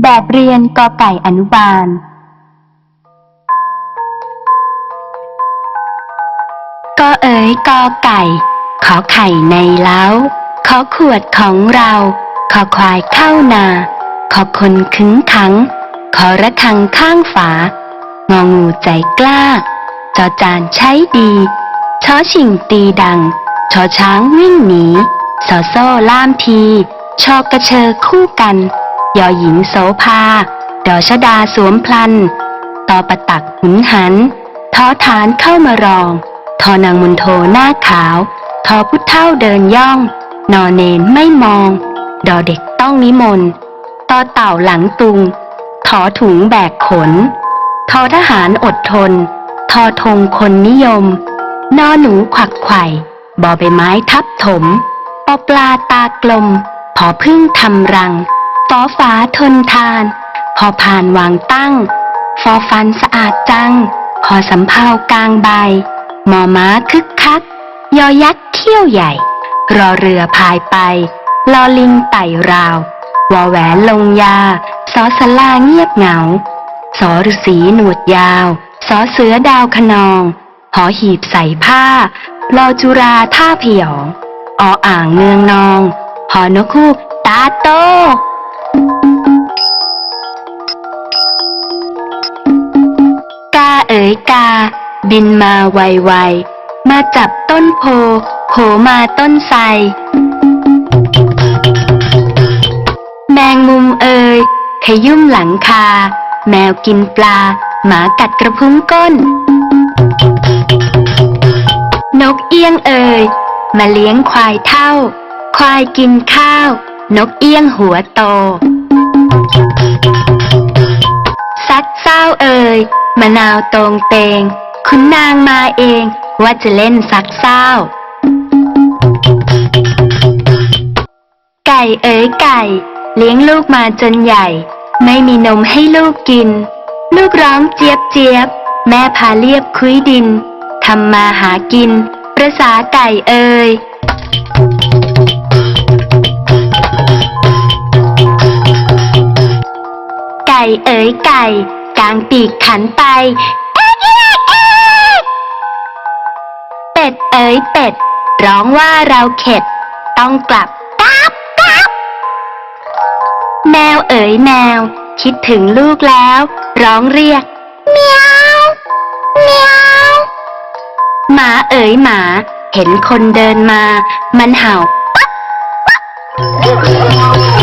แบบเรียนกอไก่อนุบาล ก็เอ๋ยกอไก่ ขอไข่ในเล้า ขอขวดของเรา ขอควายเข้านา ขอคนขึงขัง ขอระฆังข้างฝา งองูใจกล้า จอจานใช้ดีชอชิงตีดังชอช้างวิ่งหนีสอโซ่ล่ามที ชอกระเชอคู่กัน ยอหญิงโสภา ดอชดาสวมพลัน ตอประตักหุนหันทอฐานเข้ามารอง ทอนางมุนโทหน้าขาว ทอพุทธเท่าเดินย่อง นอเนนไม่มอง ดอเด็กต้องนิมนต์ตอเต่าหลังตุง ถอถุงแบกขน ทอทหารอดทน ทอธงคนนิยม นอหนูขวักไข่บอใบไม้ทับถม ปอปลาตากลม พอพึ่งทำรัง ฟอฟ้าทนทาน พอผ่านวางตั้ง ฟอฟันสะอาดจัง พอสำเภากลางใบหมอม้าคึกคัก ยอยักษ์เขี้ยวใหญ่ รอเรือพายไป ลอลิงไต่ราว วอแหวนลงยา สอสลาเงียบเหงา สอฤษีหนวดยาว สอเสือดาวขนอง หอหีบใส่ผ้ารอจุราท่าพยองออ่างเนืองนอง หอนกคูกตาโต ยกา บินมาไวๆ มาจับต้นโพโผมาต้นไทรแมงมุมเอ่ยขยุ่มหลังคา แมวกินปลา หมากัดกระพุ้งก้น นกเอี้ยงเอ่ยมาเลี้ยงควายเท่า ควายกินข้าว นกเอี้ยงหัวโตซักเศร้าเอ่ย มะนาวตรงเตง คุณนางมาเองว่าจะเล่นซักเศร้า ไก่เอ๋ยไก่ เลี้ยงลูกมาจนใหญ่ ไม่มีนมให้ลูกกิน ลูกร้องเจี๊ยบเจี๊ยบ แม่พาเรียบคุยดินทำมาหากิน ประษาไก่เอ่ยไก่เอ๋ยไก่างปีกขันไปเอ๊ะเอ๊ะเอ๊ะเป็ดเอ๋ยเป็ด ร้องว่าเราเข็ด ต้องกลับกลับกลับแมวเอ๋ยแมว คิดถึงลูกแล้ว ร้องเรียกเมียวเมียวหมาเอ๋ยหมา เห็นคนเดินมา มันเห่าปั๊บปั๊บ